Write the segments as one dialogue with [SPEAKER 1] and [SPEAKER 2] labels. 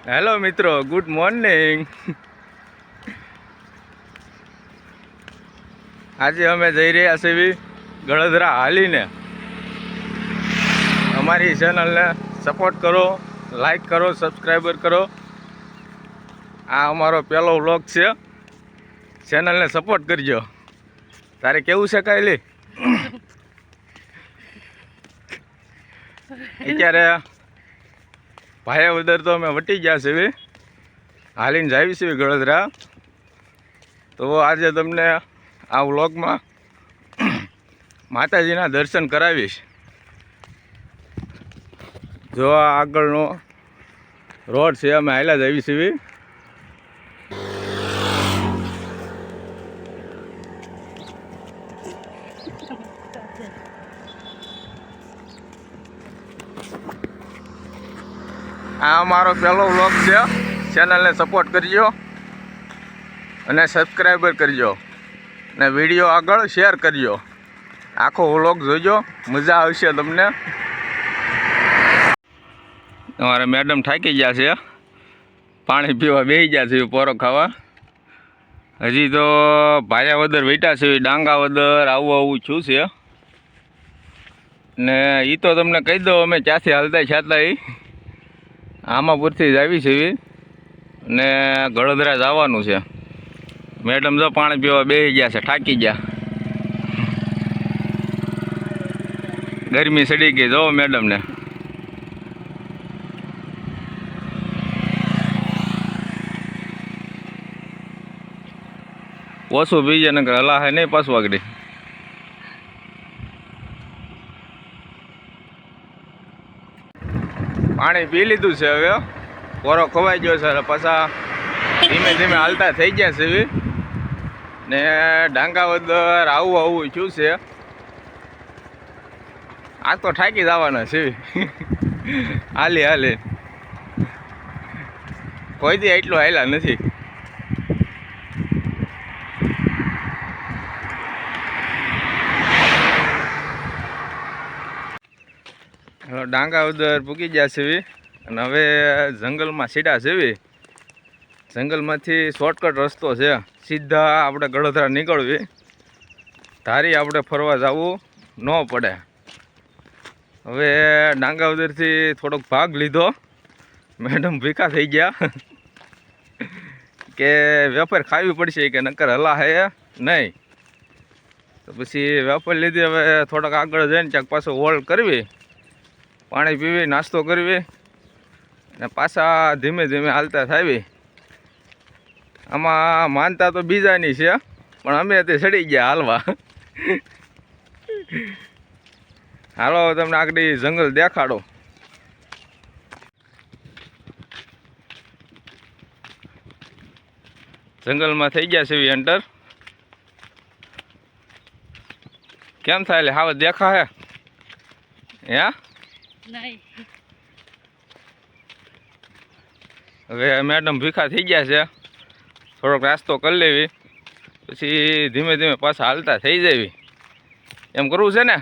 [SPEAKER 1] Hello મિત્રો. Good morning આજે અમે જઈ રહ્યા છીએ ગળદરા હાલીને. અમારી ચેનલને સપોર્ટ કરો લાઈક કરો સબસ્ક્રાઈબર કરો. આ અમારો પહેલો વ્લોગ છે. ચેનલને સપોર્ટ કરજો. તારે કેવું છે કાયલી? અત્યારે ભાયા વદર તો અમે વટી ગયા છીએ હાલીને જાવી છીએ ગળદરા. તો આજે તમને આ વ્લોગમાં માતાજીના દર્શન કરાવીશ. જો આગળનો રોડ છે, અમે હાલ્યા જ આવી છીએ આ અમારો પહેલો વ્લોગ છે. ચેનલને સપોર્ટ કરજો. અને સબસ્ક્રાઈબર કરજો. અને વીડિયો આગળ શેર કરજો. આખો વ્લોગ જોજો. મજા આવશે તમને. અમારે મેડમ થાકી ગયા છે. પાણી પીવા બેસી ગયા છે પોરો ખાવા. હજી તો ભાયા વદર વેટા છે, ડાંગા વદર, આવું આવું છું છે. ને એ તો તમને કહી દઉં, અમે ક્યાંથી હાલતા છાતા એ આમાપુરથી જ આવી છે ને ગળદરા જવાનું છે. મેડમ જો પાણી પીવા બેસી ગયા છે, થાકી ગયા. ગરમી સડી ગઈ જો મેડમને. ઓછું પીજે નકર હલા હે નહીં પાછું આગળ. પાણી પી લીધું છે હવે કોરો ખવાઈ ગયો છે પાછા ધીમે ધીમે હાલતા થઈ ગયા છે ને ડાંગા વદર આવું આવું શું છે. આ તો ઠાકી જવાના છે હાલી હાલી. કોઈ દી એટલું હાલ્યા નથી. ડાંગા ઉદર પૂકી ગયા છે અને હવે જંગલમાં સીડા છે જંગલમાંથી શોર્ટકટ રસ્તો છે. સીધા આપણે ગળોધરા નીકળવી. ધારી આપણે ફરવા જવું. ન પડે. હવે ડાંગા ઉદરથી થોડોક ભાગ લીધો. મેડમ ભીખા થઈ ગયા. કે વેપાર ખાવી પડશે કે નક્કર હલા હે? નહીં. તો પછી વેપાર લીધી, હવે થોડાક આગળ જઈને ક્યાંક પાછો હોલ્ડ કરવી. પાણી પીવી, નાસ્તો કરવી અને પાછા ધીમે ધીમે હાલતા થાવી. આમાં માનતા તો બીજાની છે, પણ અમે તે ચડી ગયા હાલવા. હાલો, તમને આગળ જંગલ દેખાડો. જંગલમાં થઈ ગયા છે એવી એન્ટર કેમ થાય એટલે હાવ દેખા હે હે? હવે મેડમ ભીખા થઈ ગયા છે. થોડોક નાસ્તો કરી લેવી. પછી ધીમે ધીમે પાછા હાલતા થઈ જવી. એમ કરવું છે ને?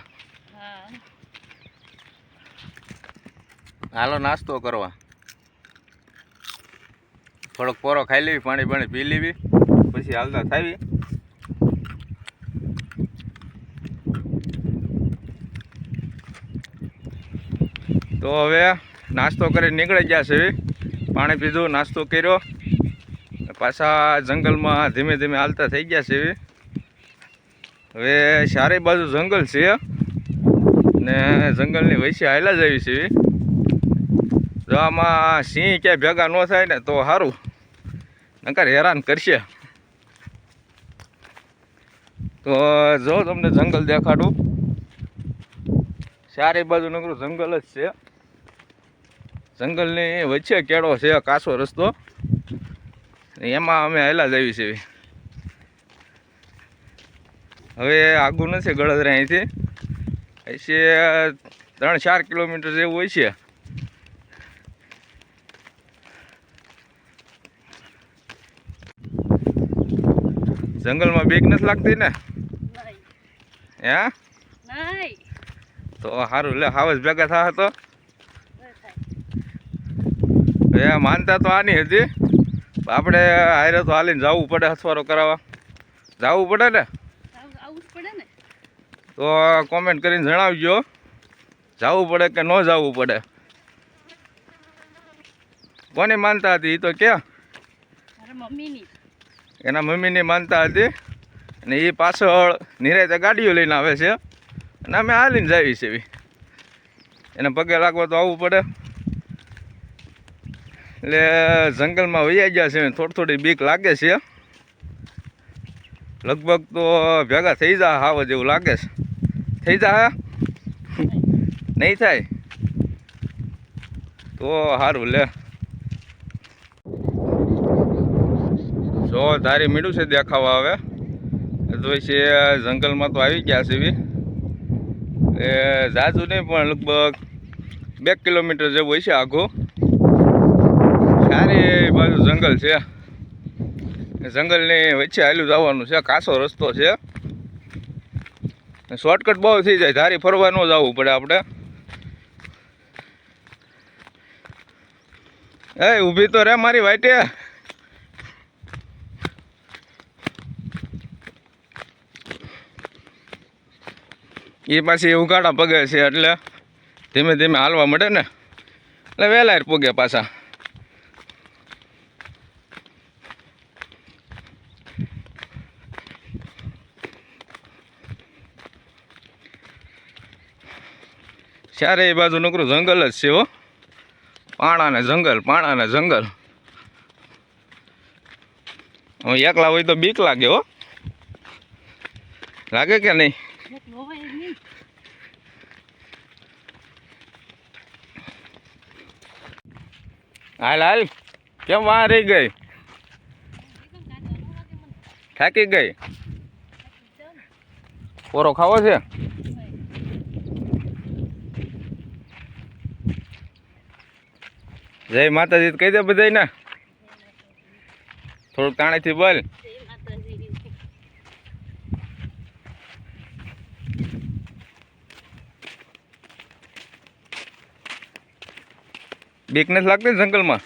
[SPEAKER 1] હાલો નાસ્તો કરવા. થોડોક પોરો ખાઈ લેવી પાણી પાણી પી લેવી. પછી હાલતા થાવી. તો હવે નાસ્તો કરી નીકળી ગયા છે પાણી પીધું, નાસ્તો કર્યો. પાછા જંગલમાં ધીમે ધીમે હાલતા થઈ ગયા છે હવે ચારે બાજુ જંગલ છે. ને જંગલની વચ્ચે હાલ્યા જ આવી છે જો આમાં સિંહ ક્યાંય ભેગા ન થાય ને તો સારું નકર હેરાન કરશે. તો જો તમને જંગલ દેખાડું. ચારે બાજુ નકરું જંગલ જ છે. જંગલની વચ્ચે કેળો છે કાસો રસ્તો. એમાં અમે હેલા જવી છે. હવે આગું નથી ગળદરા અહીંથી. હશે ત્રણ ચાર કિલોમીટર જેવું હોય છે. જંગલમાં બેગ નથી લાગતી ને? હે? તો સારું લે હાવજ ભેગા થા તો.
[SPEAKER 2] થાય.
[SPEAKER 1] માનતા તો આની હતી આપણે હારે તો હાલીને જવું પડે અથવારો કરાવવા. જવું પડે ને? તો કોમેન્ટ કરીને જણાવજો. જવું પડે કે ન જવું પડે? કોની માનતા હતી? એ તો ક્યાં એના મમ્મીની માનતા હતી. અને એ પાછળ નિરાયતે ગાડીઓ લઈને આવે છે. અને અમે હાલીને જાવી છે એને પગે લાગવા તો આવવું પડે. એટલે જંગલમાં વૈયા ગયા છે, થોડી થોડી બીક લાગે છે. લગભગ તો ભેગા થઈ જા હાવ જેવું લાગે છે. થઈ જા નહીં થાય? તો સારું લે. જો તારી મીડું છે દેખાવા આવે તો છે જંગલમાં તો આવી ગયા છે બી. એ જાજુ નહીં પણ લગભગ બે કિલોમીટર જેવું હોય છે આખું સારી બાજુ જંગલ છે. જંગલની વચ્ચે હાલ્યું જવાનું છે. કાસો રસ્તો છે. શોર્ટકટ બહુ થઈ જાય. ધારી ફરવા ન જવું પડે આપણે. એ ઊભી તો રે મારી વાઈટે. એ પાછી ઉગાડા પગે છે એટલે ધીમે ધીમે હાલવા મળે ને. એટલે વહેલા પૂગ્યા પાછા. ચારે એ બાજુ નકરું જંગલ જ છે હો. પાણા ને જંગલ પાણા ને જંગલ. હું એકલા હોય તો બીક લાગે હો. લાગે કે નહીં? હાલ હાલ. કેમ વાહ રહી ગઈ? થાકી ગઈ? પોરો ખાવો છે? જય માતાજી કહી દે બધાય ને થોડુંક તાણેથી બોલ. બીક નથી લાગતી જંગલમાં?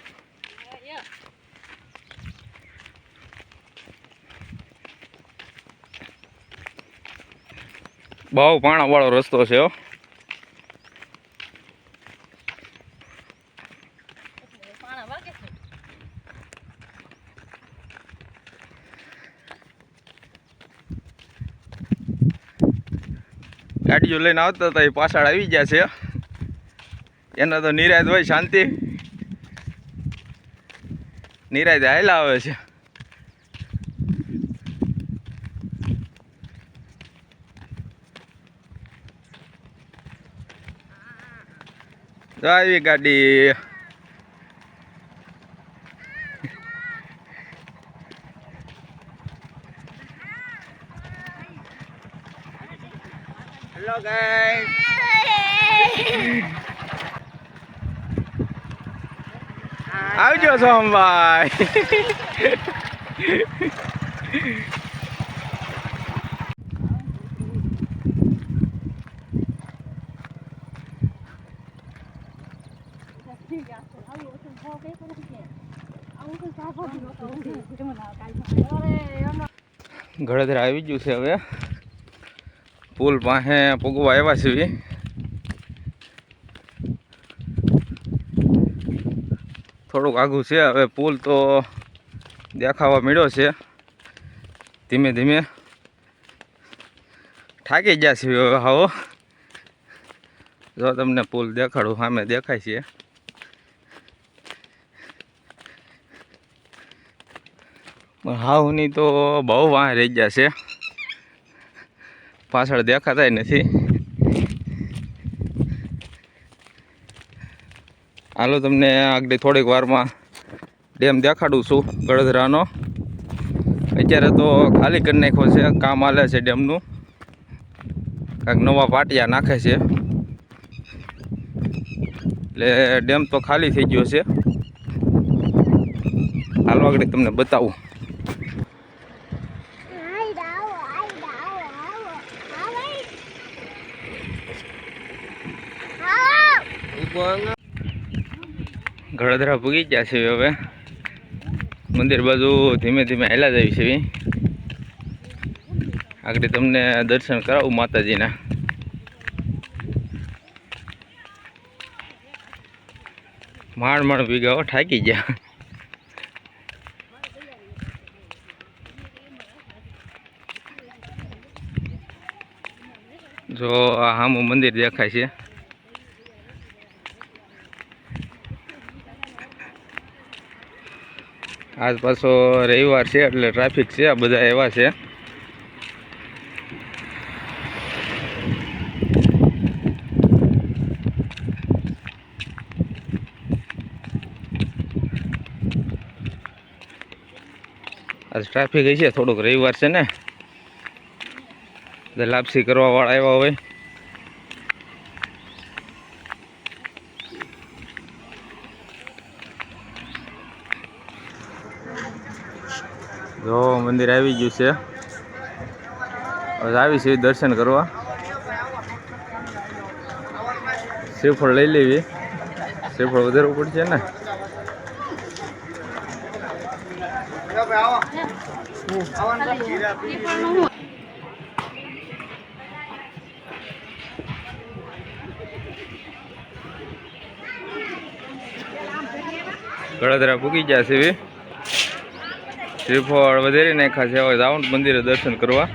[SPEAKER 1] બહુ પાણા વાળો રસ્તો છે હો. ગાડીઓ લઈને આવતા હતા, એ પાછળ આવી ગયા છે. એના તો નિરાયત હોય, શાંતિ. નિરાયત હાયલા આવે છે. આવી ગાડી. હેલો ગાઈસ આવજો સોમભાઈ ઘડેધરા આવી ગયું છે હવે. પુલ પાસે પૂગવા આવ્યા છીએ થોડુંક આઘું છે, હવે પુલ તો દેખાવા મળ્યો છે. ધીમે ધીમે થાકી ગયા છે હવે હાવો જો તમને પુલ દેખાડું, સામે દેખાય છે. હાવની તો બહુ વાહ રહી ગયા છે. પાછળ દેખાતા નથી. હાલો તમને આગળ થોડીક વારમાં ડેમ દેખાડું છું ગળધરાનો. અત્યારે તો ખાલી કરી નાખ્યો છે, કામ હાલે છે ડેમનું. કાંઈક નવા પાટિયા નાખે છે. એટલે ડેમ તો ખાલી થઈ ગયો છે. હાલો આગળ તમને બતાવું. ગળદરા પૂગી ગયા છે હવે. મંદિર બાજુ ધીમે ધીમે હેલા જાય છે આગળ તમને દર્શન કરાવું માતાજીના. માણ માણ ભીગાઓ થાકી ગયા. જો આ હામું મંદિર દેખાય છે. આજ પાછો રવિવાર છે એટલે ટ્રાફિક છે, આ બધા એવા છે. આજ ટ્રાફિક હશે, થોડુંક રવિવાર છે ને. લાપસી કરવાવાળા એવા હોય. જો, મંદિર આવી ગયું છે. આવી છે, દર્શન કરવા. શ્રીફળ લઈ લેવી. શ્રીફળ વધારવું પડશે ને? ગળદરા પૂકી છે, એવી. શ્રીફળ વધારી નાખ્યા છે. હવે જાઉં મંદિરે દર્શન કરવા.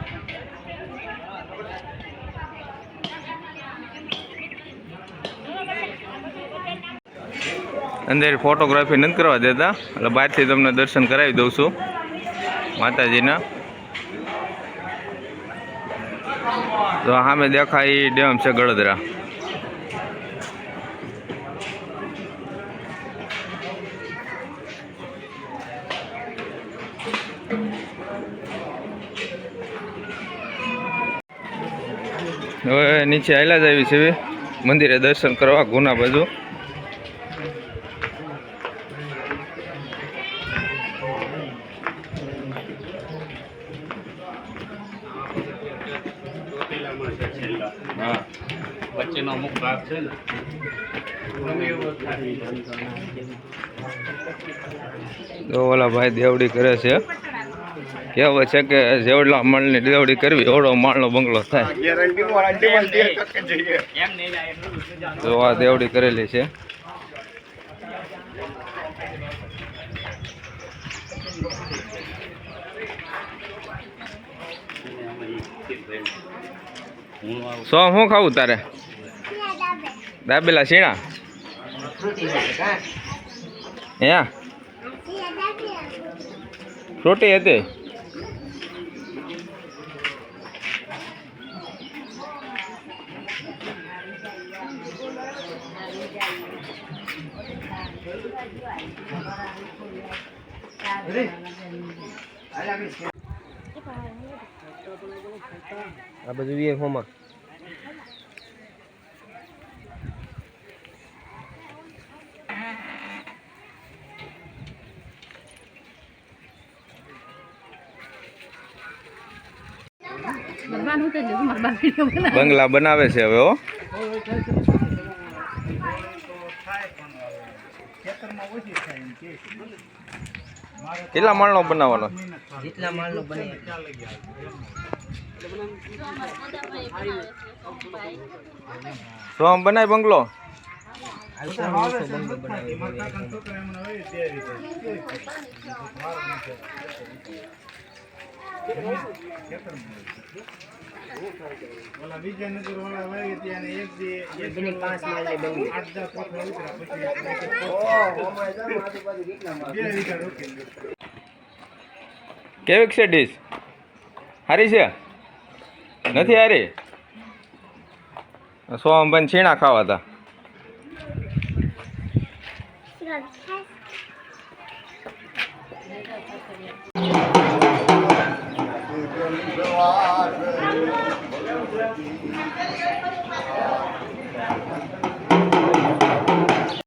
[SPEAKER 1] અંદર ફોટોગ્રાફી નથી કરવા દેતા. એટલે બહારથી તમને દર્શન કરાવી દઉં છું. માતાજીના. તો સામે દેખાય એ ડેમ છે ગળદરા. હવે નીચે આયલા જ આવી છે મંદિરે દર્શન કરવા ગુના બાજુ.
[SPEAKER 3] વચ્ચેનો અમુક ભાગ છે ને
[SPEAKER 1] ઓલા ભાઈ દેવડી કરે છે. કહેવત છે કે જેવડલા માળની દેવડી કરવી એવડો માળનો બંગલો થાય. તો આ દેવડી કરેલી છે. સો શું ખાવું તારે? દાબેલા શીણા? હે? ફ્રૂટી હતી.
[SPEAKER 3] આ બધું હોમાં
[SPEAKER 2] બનવાનું તો જ મારા બાપ વીડિયો બનાવે.
[SPEAKER 1] બંગલા બનાવે છે હવે હો. કેટલા માળનો બનાવવાનો?
[SPEAKER 3] જેટલા માળનો બને.
[SPEAKER 1] સો આમ બનાય બંગલો?
[SPEAKER 3] ઓલા
[SPEAKER 1] કેવી છે ડીશ હારી છે? નથી હારી? સોમબન છીણા ખાવા હતા?
[SPEAKER 4] Thank you.